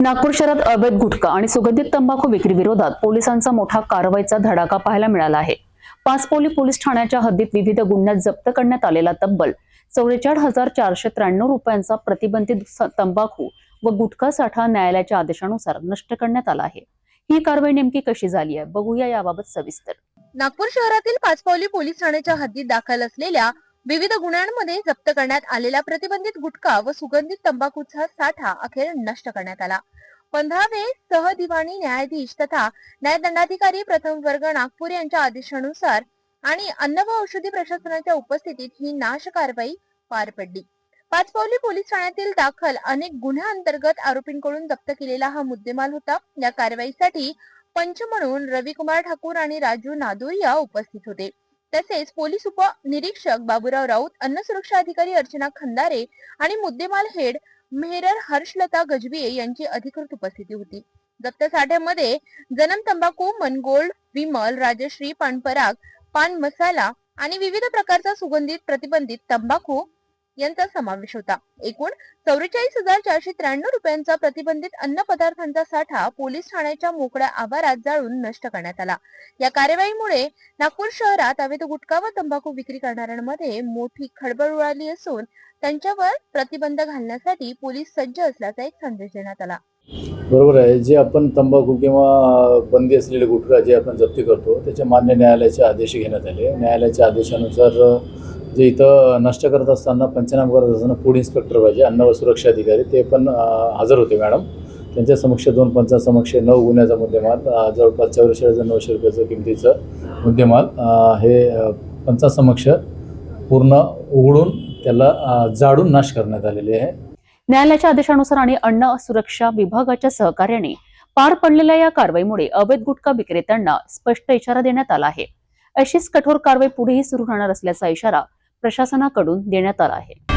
नागपूर शहरात अवैध गुटखा आणि सुगंधित तंबाखू विक्री विरोधात पोलिसांचा मोठा कारवाईचा धडाका पाहायला मिळाला आहे. पाचपोली पोलीस ठाण्याच्या हद्दीत विविध गुन्ह्यात जप्त करण्यात आलेला तब्बल चौवेचाळीस हजार चारशे त्र्याण्णव रुपयांचा प्रतिबंधित तंबाखू व गुटखा साठा न्यायालयाच्या आदेशानुसार नष्ट करण्यात आला आहे. ही कारवाई नेमकी कशी झाली आहे? बघूया याबाबत सविस्तर. नागपूर शहरातील पाचपावली पोलीस ठाण्याच्या हद्दीत दाखल असलेल्या विविध गुन्ह्यांमध्ये जप्त करण्यात आलेला प्रतिबंधित गुटखा व सुगंधित तंबाखूचा साठा अखेर नष्ट करण्यात आला. पंधरावे सहदिवाणी न्यायाधीश तथा न्यायदंडाधिकारी प्रथम वर्ग नागपूर यांच्या आदेशानुसार आणि अन्न व औषधी प्रशासनाच्या उपस्थितीत ही नाश कारवाई पार पडली. पाचपावली पोलीस ठाण्यातील दाखल अनेक गुन्ह्याअंतर्गत आरोपींकडून जप्त केलेला हा मुद्देमाल होता. या कारवाईसाठी पंच म्हणून रविकुमार ठाकूर आणि राजू नादुरिया उपस्थित होते. तसेच पोलीस उप निरीक्षक बाबूराव राऊत अन्न सुरक्षा अधिकारी अर्चना खंदारे आणि मुद्देमाल हेड मेहरर हर्षलता गजबिये यांची अधिकृत उपस्थिती होती. जप्त साठ्यामध्ये जनम तंबाखू मनगोल्ड विमल राजश्री पानपराग पान मसाला आणि विविध प्रकारचा सुगंधित प्रतिबंधित तंबाखू यांचा समावेश होता. एकूण चौवेचाळीस हजार चारशे त्र्याण्णव रुपयांचा प्रतिबंधित अन्न पदार्थांचा साठा पोलीस ठाण्याच्या मोकळ्या आवारात जाळून नष्ट करण्यात आला. या कार्यवाहीमुळे नागपूर शहरात अवैध गुटखा व तंबाखू विक्री करणाऱ्यांमध्ये मोठी खळबळ उडाली असून त्यांच्यावर प्रतिबंध घालण्यासाठी पोलीस सज्ज असल्याचा एक संदेश देण्यात आला. बरोबर आहे. जे आपण तंबाखू किंवा बंदी असलेले गुटखा जे आपण जप्ती करतो त्याच्या मान्य न्यायालयाचे आदेश घेण्यात आले. न्यायालयाच्या आदेशानुसार जे इथं नष्ट करत असताना पंचनामा करत असताना फूड इन्स्पेक्टर पाहिजे अन्न व सुरक्षा अधिकारी ते पण हजर होते मॅडम त्यांच्या समक्ष दोन पंचासमक्ष नऊ गुन्ह्याचा मुद्देमाल जवळपास चौवेचाळीस हजार नऊशे रुपयाचं किमतीचं मुद्देमाल हे पंचासमक्ष पूर्ण उघडून त्याला जाडून नाश करण्यात आलेले आहे. न्यायालयाच्या आदेशानुसार आणि अन्न सुरक्षा विभागाच्या सहकार्याने पार पडलेल्या या कारवाईमुळे अवैध गुटखा विक्रेत्यांना स्पष्ट इशारा देण्यात आला आहे. अशीच कठोर कारवाई पुढेही सुरू राहणार असल्याचा इशारा प्रशासनाकडून देण्यात आला आहे.